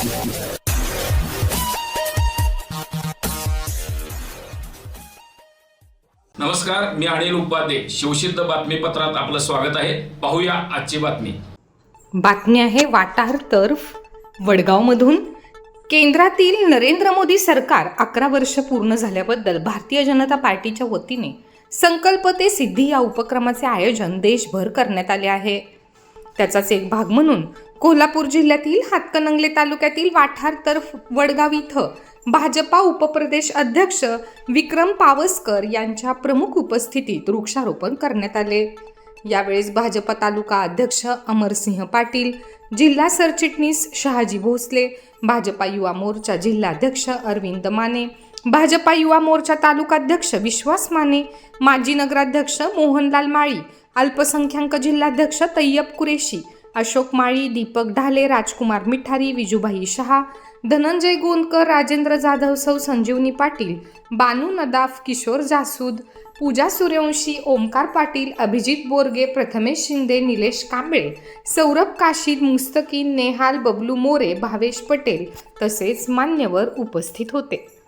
नमस्कार मी अनिल उपाध्ये. शिवसिद्ध बातमीपत्रात आपलं स्वागत आहे. पाहूया आजची बातमी. बातमी आहे वाटार तर्फ. वडगावमधून. केंद्रातील नरेंद्र मोदी सरकार अकरा वर्ष पूर्ण झाल्याबद्दल भारतीय जनता पार्टीच्या वतीने संकल्प ते सिद्धी या उपक्रमाचे आयोजन देशभर करण्यात आले आहे. त्याचाच एक भाग म्हणून कोल्हापूर जिल्ह्यातील हातकणंगले तालुक्यातील वाठार तर्फ वडगाव इथं भाजपा उपप्रदेश अध्यक्ष विक्रम पावसकर यांच्या प्रमुख उपस्थितीत वृक्षारोपण करण्यात आले. यावेळेस भाजपा तालुका अध्यक्ष अमरसिंह पाटील जिल्हा सरचिटणीस शहाजी भोसले भाजपा युवा मोर्चा जिल्हाध्यक्ष अरविंद माने भाजपा युवा मोर्चा तालुकाध्यक्ष विश्वास माने माजी नगराध्यक्ष मोहनलाल माळी अल्पसंख्याक जिल्हाध्यक्ष तय्यब कुरेशी अशोक माळी दीपक ढाले राजकुमार मिठारी विजूभाई शहा धनंजय गोंदकर राजेंद्र जाधव सौ संजीवनी पाटील बानू नदाफ किशोर जासूद पूजा सूर्यवंशी ओमकार पाटील अभिजित बोरगे प्रथमेश शिंदे निलेश कांबळे सौरभ काशीद मुस्तकीन नेहाल बबलू मोरे भावेश पटेल तसेच मान्यवर उपस्थित होते.